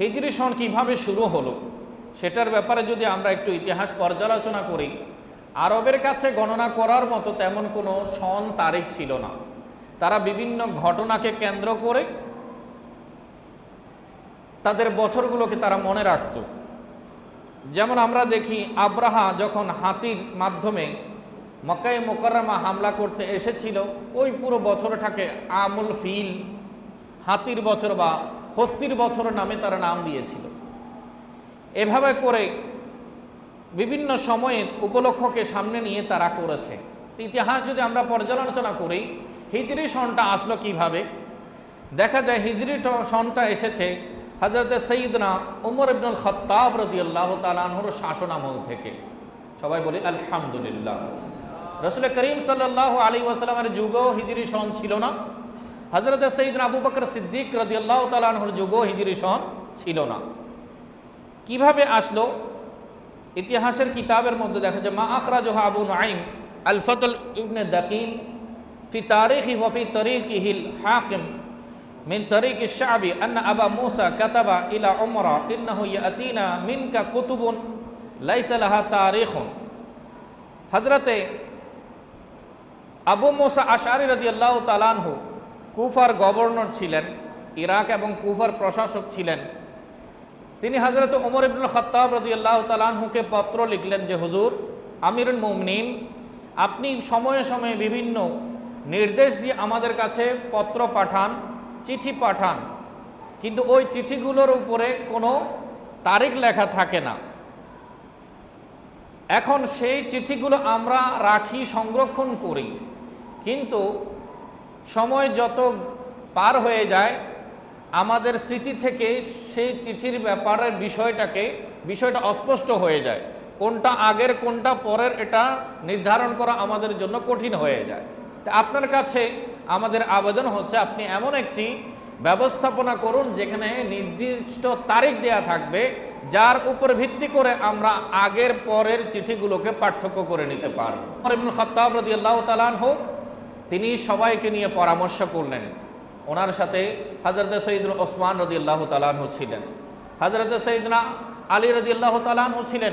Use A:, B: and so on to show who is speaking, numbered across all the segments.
A: হিজরি সন কীভাবে শুরু হলো? সেটার ব্যাপারে যদি আমরা একটু ইতিহাস পর্যালোচনা করি, আরবের কাছে গণনা করার মতো তেমন কোনো সন তারিখ ছিল না। তারা বিভিন্ন ঘটনাকে কেন্দ্র করে তাদের বছরগুলোকে তারা মনে রাখত। যেমন আমরা দেখি, আব্রাহা যখন হাতির মাধ্যমে মক্কায় মোকাররমা হামলা করতে এসেছিল, ওই পুরো বছরটাকে আমুল ফিল, হাতির বছর বা হস্তির বছর নামে তারা নাম দিয়েছিল। এভাবে করে বিভিন্ন সময়ের উপলক্ষকে সামনে নিয়ে তারা করেছে। ইতিহাস যদি আমরা পর্যালোচনা করি, হিজরি সনটা আসলো কীভাবে? দেখা যায় হিজরি সনটা এসেছে হজরত সঈদনা উমর ইবনুল খত্তাব রদি আল্লাহ তালাহুর শাসন আমল থেকে। সবাই বলি, আলহামদুলিল্লাহ। রসুল করিম সাল্লাহ আলী ওয়াসালামের যুগও হিজরি সন ছিল না। হজরত সঈদনা আবু বকর সিদ্দিক রদি আল্লাহ তালাহুর যুগও হিজরি সন ছিল না কিভাবে আসলো ইতিহাসের কিতাবের মধ্যে দেখা যায় মা আখরাজ আবু নাইম আল ফতল ইবনে দাকিল ফি তারিখি ওয়া তরিকিহিল হাকিম من طريق الشعب أن أبا موسى كتب إلى عمر إنه يأتينا منك كتب ليس لها تاريخ হজরতে আবু মোসা আশারি রদি আল্লাহ তালানহু কুফার গভর্নর ছিলেন, ইরাক এবং কুফার প্রশাসক ছিলেন। তিনি হজরত ওমর ইবনুল খত্তাব রদি আল্লাহ তালানহুকে পত্র লিখলেন যে, হুজুর, আমিরুল মুমনিন, আপনি সময়ে সময়ে বিভিন্ন নির্দেশ দিয়ে আমাদের কাছে পত্র পাঠান, চিঠি পাঠান, কিন্তু ওই চিঠিগুলোর উপরে কোনো তারিখ লেখা থাকে না। এখন সেই চিঠিগুলো আমরা রাখি, সংরক্ষণ করি, কিন্তু সময় যত পার হয়ে যায়, আমাদের স্মৃতি থেকে সেই চিঠির ব্যাপারের বিষয়টাকে, বিষয়টা অস্পষ্ট হয়ে যায়। কোনটা আগের, কোনটা পরের, এটা নির্ধারণ করা আমাদের জন্য কঠিন হয়ে যায়। তা আপনার কাছে আমাদের আবেদন হচ্ছে, আপনি এমন একটি ব্যবস্থাপনা করুন যেখানে নির্দিষ্ট তারিখ দেয়া থাকবে, যার উপর ভিত্তি করে আমরা আগের পরের চিঠিগুলোকে পার্থক্য করে নিতে পারব। ইবনুল খত্তাব রাদিয়াল্লাহু তাআলা হোক তিনি সবাইকে নিয়ে পরামর্শ করলেন। ওনার সাথে হজরত সঈদুল ওসমান রদিয়াল্লাহ তালাহু ছিলেন। হজরত সঈদনা আলী রদিয়াল্লাহ তালাহু ছিলেন।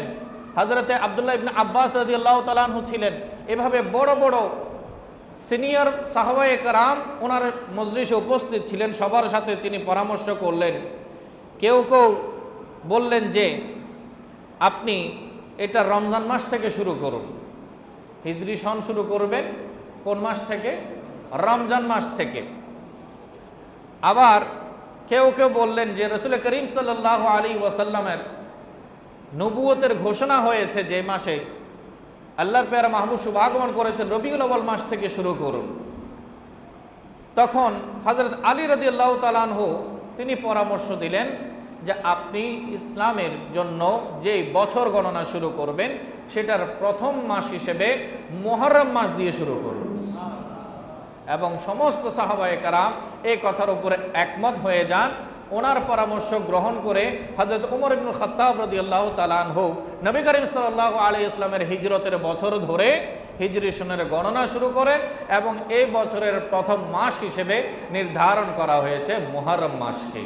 A: হজরতে আবদুল্লাহ ইবনে আব্বাস রদিয়াল্লাহ তালাহু ছিলেন। এভাবে বড় বড় সিনিয়র সাহবায়ে কারাম ওনার মজলিসে উপস্থিত ছিলেন। সবার সাথে তিনি পরামর্শ করলেন। কেউ কেউ বললেন যে, আপনি এটা রমজান মাস থেকে শুরু করুন। হিজরি সন শুরু করবেন কোন মাস থেকে? রমজান মাস থেকে। আবার কেউ কেউ বললেন যে রসুল করিম সাল্লাহ আলী ওয়াসাল্লামের নবুয়তের ঘোষণা হয়েছে যে মাসে আল্লাহর পেয়ারা মাহবুব শুভাগমন করেছেন, রবিউল আউ্বাল মাস থেকে শুরু করুন। তখন হজরত আলী রদি আল্লাহ তালানহ তিনি পরামর্শ দিলেন যে আপনি ইসলামের জন্য যে বছর গণনা শুরু করবেন সেটার প্রথম মাস হিসেবে মোহরম মাস দিয়ে শুরু করুন। এবং সমস্ত সাহাবায়ে কারাম এই কথার উপরে একমত হয়ে যান। ওনার পরামর্শ গ্রহণ করে হজরত উমর ইবনুল খত্তাব রদিয়াল্লাহ তালান হোক নবী করিম সাল্লাহ আলী ইসলামের হিজরতের বছর ধরে হিজরি সনের গণনা শুরু করেন এবং এই বছরের প্রথম মাস হিসেবে নির্ধারণ করা হয়েছে মোহরম মাসকে।